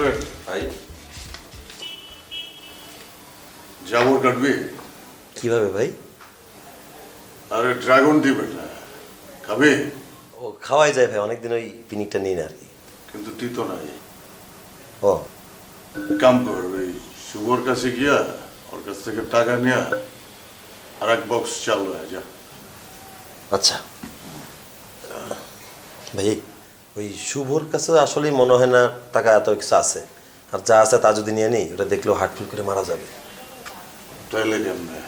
Alfred ভাই জাবর কাটবি কীভাবে ভাই? আরে ড্রাগন দি বেটা খাবি? ও খাওয়াই যায় ভাই অনেকদিন ওই পিনিকটা নিই না আর কি। কিন্তু তুই তো নাই। ও। কাম কর ওই শুভর কাছে গিয়া ওর কাছ থেকে টাকা নিয়া আর এক বক্স চাল লয়ে যা। আচ্ছা। ভাই ওই শুভর কাছে আসলেই মনে হয় না টাকা এত কিছু আছে। আর যা আছে তা যদি নিয়ে নিই ওটা দেখলেও হার্ট ফিল করে মারা যাবে। তাইলে কেমনে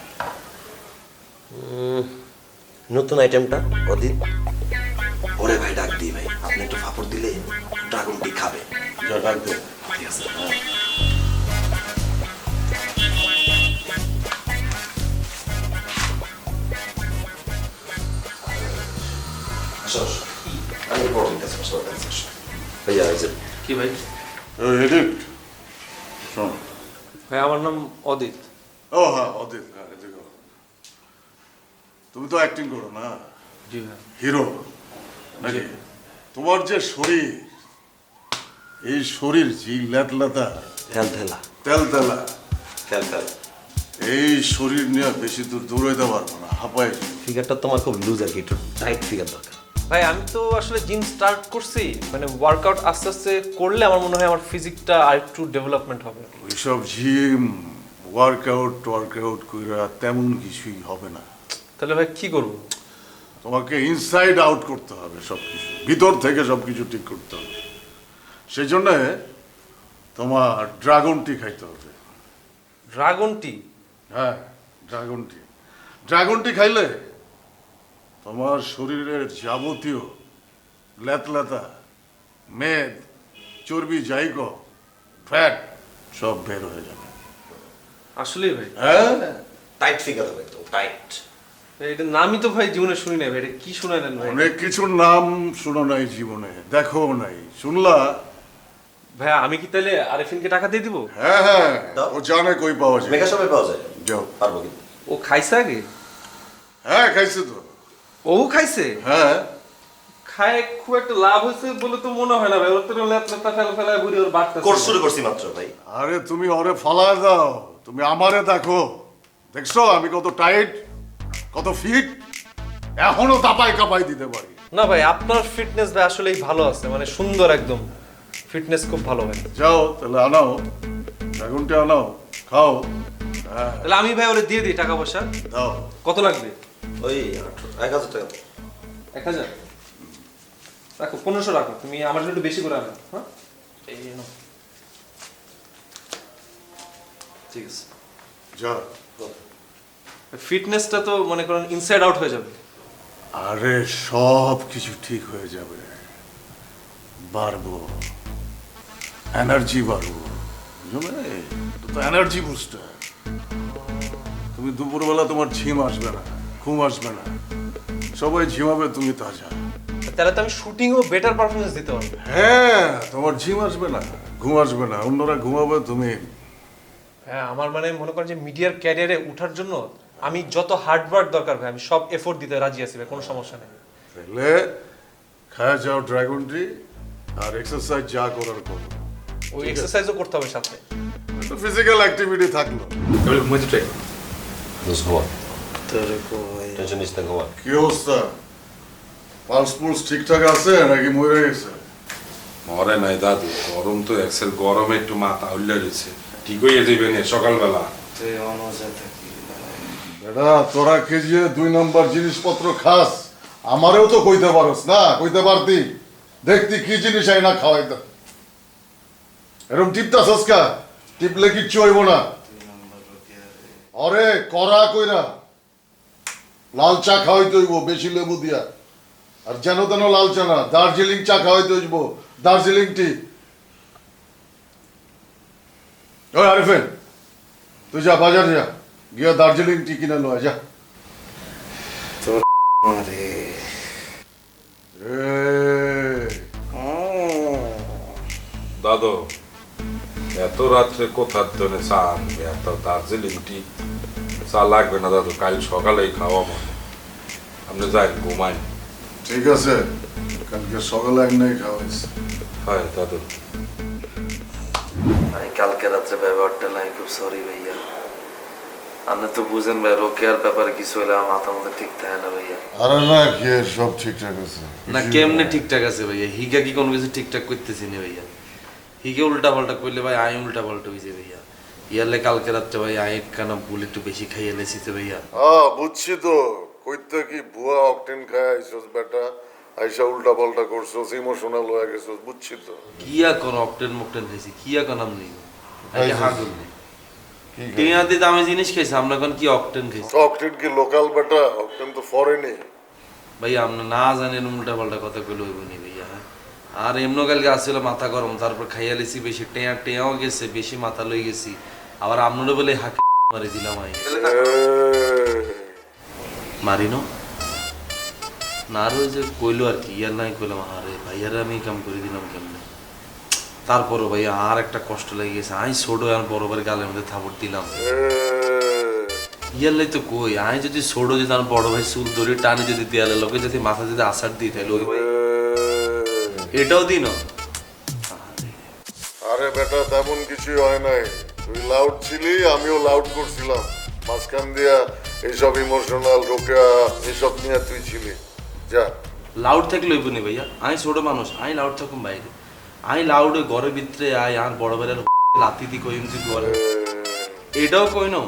নতুন আইটেমটা অদিত ওরে ভাই ডাক দিই ভাই। আপনি একটু ফাপড় দিলে ড্রাগনটি খাবে। ডাক দে। ঠিক আছে এই কি ভাই? এডিট শোন। ভাই আমার নাম অদিত। ও হ্যাঁ অদিত হ্যাঁ এদিকে। তুমি তো অ্যাক্টিং করো না? জি ভাই। হিরো? নাকি? তোমার যে শরীর এই শরীর জি ল্যাটলাতা তেল তেলা তেল তেলা তেল তেল এই শরীর নিয়ে বেশি দূর দৌড়াইতে পারব না হাঁপাই। ফিগারটা তোমার খুব লুজ আর কি একটু টাইট ফিগার দরকার। ভাই আমি তো আসলে জিম স্টার্ট করছি। মানে ওয়ার্কআউট আস্তে আস্তে করলে আমার মনে হয় আমার ফিজিকটা আর একটু ডেভেলপমেন্ট হবে। ওইসব জিম ওয়ার্কআউট ওয়ার্কআউট কইরা তেমন কিছুই হবে না। তাহলে ভাই কি করব? তোমাকে ইনসাইড আউট করতে হবে সব কিছু ভিতর থেকে সব কিছু ঠিক করতে হবে। সেই জন্যে তোমার ড্রাগন টি খাইতে হবে। ড্রাগন টি হ্যাঁ ড্রাগন টি ড্রাগন টি খাইলে তোমার শরীরের যাবতীয় লেতলেতা মেদ চর্বি জাইগ ফ্যাট সব বের হয়ে যাবে। আসলেই ভাই। হ্যাঁ? টাইট ফিগার হবে একদম টাইট এটা নামই তো ভাই জীবনে শুনি নাই ভাই এটা কি শুনাইলেন ভাই? অনেক কিছুর নাম শুনো নাই জীবনে দেখো নাই। শুনলা? ভাই আমি কি তাহলে আরিফিনকে টাকা দিয়ে দিব? হ্যাঁ হ্যাঁ ও জানে কই পাওয়া যায়। মেগা শপে পাওয়া যায়? যাও। পারব কিন্তু। ও খাইছে আগে? হ্যাঁ খাইছে তো। ও খাইছে? হ্যাঁ। খায় খুব একটা লাভ হয়েছে বলে তো মনে হয় না ভাই। ওর তো লেপ লেপটা ফেলা ফেলা ঘুরে ওর বাড়তে কোর্স শুরু করছি মাত্র ভাই। আরে তুমি ওরে ফালায় দাও। তুমি আমারে দেখো। দেখছ? আমি কত টাইট কত ফিট। এখনও তাপাই কাপাই দিতে পারি। না ভাই আপনার ফিটনেস ভাই আসলেই ভালো আছে। মানে সুন্দর একদম। ফিটনেস খুব ভালো ভাই। যাও তাহলে আনাও। ড্রাগনটা আনাও। খাও। হ্যাঁ তাহলে আমি ভাই ওরে দিয়ে দিই টাকা পয়সা। দাও। কত লাগবে? ওই এক হাজার টাকা। এক হাজার? রাখো পনেরোশো রাখো তুমি আমার জন্য একটু বেশি করে আনো হ্যাঁ? এই নাও। ঠিক আছে। যা ফিটনেসটা তো মনে করেন ইনসাইড আউট হয়ে যাবে। আরে সব কিছু ঠিক হয়ে যাবে। বাড়বো। এনার্জি বাড়বো। বুঝলে? তো এনার্জি বুস্টার তুমি দুপুরবেলা তোমার ঝিম আসবে না। ঘুম আসবে না। সবাই ঝিমাবে তুমি তাজা তাহলে তো আমি শুটিংও বেটার পারফরমেন্স দিতে পারব। হ্যাঁ তোমার ঝিম আসবে না ঘুম আসবে না। অন্যরা ঘুমাবে তুমি হ্যাঁ আমার মানে মনে করেন যে মিডিয়ার ক্যারিয়ারে ওঠার জন্য আমি যত হার্ড ওয়ার্ক দরকার ভাই আমি সব এফোর্ট দিতে রাজি আছি ভাই কোনো সমস্যা নেই। তাহলে খায় যাও ড্রাগন টি আর এক্সারসাইজ যা করার করো। ওই এক্সারসাইজও করতে হবে সাথে। একটু ফিজিক্যাল অ্যাক্টিভিটি থাকল। এবার ঘুমাইতে ট্রাই দোষ গোয়া টেনশন নিস না গোয়া কি অবস্থা পালস পুলস ঠিকঠাক আছে নাকি মরে গেছে মরে নাই দাদু গরম তো এক্সেল গরমে একটু মাথা উল্লে রয়েছে ঠিক হয়ে যাবে না সকালবেলা বেটা তোরা কে যে দুই নম্বর জিনিসপত্র খাস আমারেও তো কইতে পারস না কইতে পারতি দেখতি কি জিনিস আই না খাওয়াইতে এরকম টিপটা সস্কা টিপলে কিচ্ছু হইব না অরে করা কইরা লাল চা খাওয়াইতে হইব বেশি লেবু দিয়া। আর যেন তেন লাল চা না, দার্জিলিং চা খাওয়াইতে হইব দার্জিলিং টি। ওই আরিফেন, তুই যা, বাজার যা, গিয়া দার্জিলিং টি কিনে লয় যা। দাদু, এত রাত্রে কোথার জন্য চা আনবে? এত দার্জিলিং টি। চা লাগবে না দাদু কাল সকালেই খাওয়া মনে আপনি যাই ঘুমাই। ঠিক আছে কালকে সকালে এক নাই খাওয়াইছি হয় দাদু। ভাই কালকে রাত্রে ব্যবহারটা নাই খুব সরি ভাইয়া। আপনি তো বুঝেন ভাই রোকেয়ার ব্যাপারে কিছু হলে আমার মাথা মতো ঠিক থাকে না ভাইয়া। আরে না কি সব ঠিকঠাক আছে? না কেমনে ঠিকঠাক আছে ভাইয়া? হিগা কি কোনো কিছু ঠিকঠাক করতেছি না ভাইয়া। হিগে উল্টা পাল্টা করলে ভাই আই উল্টা পাল্টা হয়েছে ভাইয়া। ইয়ারলে কালকে রাত্রে ভাই আই একখানা ভুল একটু বেশি খাইয়ে লেছিতে ভাইয়া। হ্যাঁ বুঝছি তো। কইতে কি ভুয়া অকটেন খায় আইসস বেটা? আইসা উল্টা পাল্টা করছস ইমোশনাল হয়ে গেছস বুঝছি তো। কিয়া কোন অকটেন মকটেন খাইছি? কিয়া কোন আমনি আগে খাইছিস? হাগুল নেই। কি টিয়াতে দামি জিনিস খাইছি আমরা কোন কি অকটেন খাইছি? অকটেন কি লোকাল বেটা? অকটেন তো ফরেনই ভাইয়া আপনি না জানেন উল্টা পাল্টা কথা কইলে হইব নি ভাইয়া হ্যাঁ? আর এমন কালকে আসছিল মাথা গরম তারপর খাইয়া লেছি বেশি টেয়া টেয়াও গেছে বেশি মাথা লই গেছি। আবার আপনারও বলে হাঁকে মারি দিলাম আই মারিনো? না আর যে কইলো আর কি, ইয়ার নাই কইলাম আরে ভাইয়ারে আমি কাম করে দিলাম কেমনে? তারপরও ভাইয়া আর একটা কষ্ট লেগে গেছে। আই ছোট, আর বড় গালের মধ্যে থাপড় দিলাম। ইয়ার তো কই, আই যদি ছোট, যদি আমার বড় ভাই চুল ধরে টানে যদি দেয়ালে, লোকে যদি মাথা যদি আসার দিই তাহলে ওই ভাই এটাও দিন? আরে বেটা, তেমন কিছুই হয় নাই। তুই লাউড ছিলি আমিও লাউড করছিলাম। মাঝখান দিয়া এইসব ইমোশনাল রোকা এসব নিয়ে তুই ছিলি। যা। লাউড থাকলে হইব নি ভাইয়া? আমি ছোট মানুষ আমি লাউড থাকুম বাইরে। আমি লাউড ঘরের ভিতরে আই আর বড় বড় লাতি দি কইম তুই ঘরে এটাও কই ন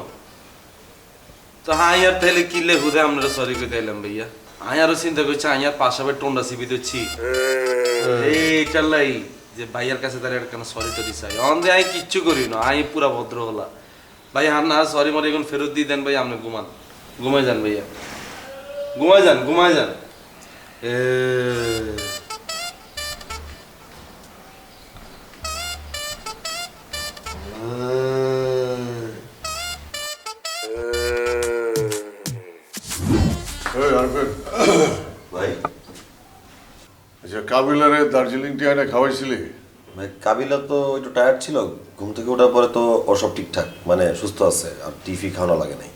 তো হাই আর তাহলে কিলে হুদে আমরা সরি কই তাইলাম ভাইয়া। আমি আরও চিন্তা করছি আমি আর পাশাবে টোন্ডা সিবি দিচ্ছি এইটার লাই। যে ভাইয়ার কাছে তার একটা সরি তো দিছে অন দে আমি কিচ্ছু করি না আমি পুরা ভদ্র হলা ভাই আর না সরি মরে এখন ফেরত দিয়ে দেন ভাই আপনি ঘুমান ঘুমাই যান ভাইয়া ঘুমাই যান ঘুমাই যান ভাই আচ্ছা কাবিলারে দার্জিলিং টি এনে খাওয়াইছিলি? ভাই কাবিলা তো একটু টায়ার্ড ছিল ঘুম থেকে ওঠার পরে তো ওর সব ঠিকঠাক মানে সুস্থ আছে আর টিফি খাওয়ানো লাগে নাই।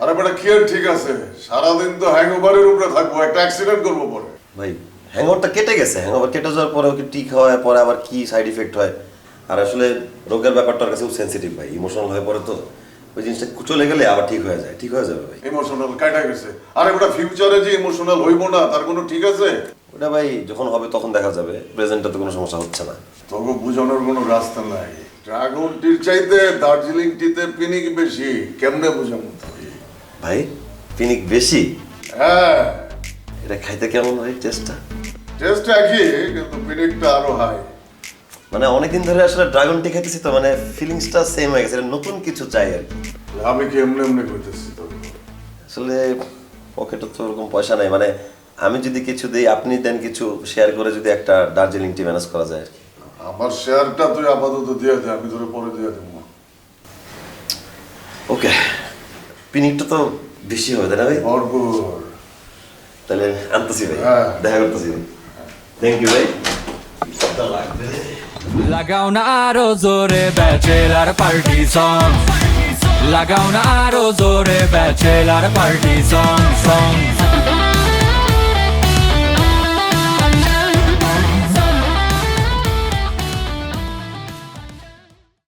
আরে বেটা কি আর ঠিক আছে? সারাদিন তো হ্যাংওভারের উপরে থাকব একটা অ্যাক্সিডেন্ট করব পরে। ভাই হ্যাংওভারটা কেটে গেছে হ্যাংওভার কেটে যাওয়ার পরে ওকে টি খাওয়ায় পরে আবার কি সাইড ইফেক্ট হয়? আর আসলে রোগের ব্যাপারটা কাছে খুব সেন্সিটিভ ভাই ইমোশনাল হয়ে পড়ে তো। ওই জিনিসটা চলে গেলে আবার ঠিক হয়ে যায় ঠিক হয়ে যাবে ভাই। ইমোশনাল কাটা গেছে। আরে বেটা ফিউচারে যে ইমোশনাল হইব না তার কোনো ঠিক আছে? ওটা ভাই যখন হবে তখন দেখা যাবে। প্রেজেন্টে তো কোনো সমস্যা হচ্ছে না। তোকে বোঝানোর কোনো রাস্তা নাই। ড্রাগন টির চাইতে দার্জিলিং টিতে পিনিক বেশি কেমনে তোকে? ভাই পিনিক বেশি? হ্যাঁ। এটা খাইতে কেমন ভাই টেস্টটা টেস্ট একই কিন্তু পিনিকটা আরও হাই মানে অনেকদিন ধরে আসলে ড্রাগন টি খাইতেছি তো মানে ফিলিংসটা সেম হয়ে গেছে এটা নতুন কিছু চাই আর কি। আমি কি এমনি এমনি করতেছি তো আসলে পকেটে তো ওরকম পয়সা নাই মানে আমি যদি কিছু দিই আপনি দেন কিছু শেয়ার করে যদি একটা দার্জিলিং টি ম্যানেজ করা যায় আর কি। আমার শেয়ারটা তুই আপাতত দিয়ে দে আমি তোরে পরে দিয়ে দেবো। ওকে পিনিকটা তো বেশি হবে তাই না ভাই? ভরপুর। তাহলে আনতেছি ভাই। হ্যাঁ। দেখা করতেছি। থ্যাংক ইউ ভাই। লাগাও না আরও জোরে ব্যাচেলার পার্টি সং লাগাও না আরও জোরে ব্যাচেলার পার্টি সং সং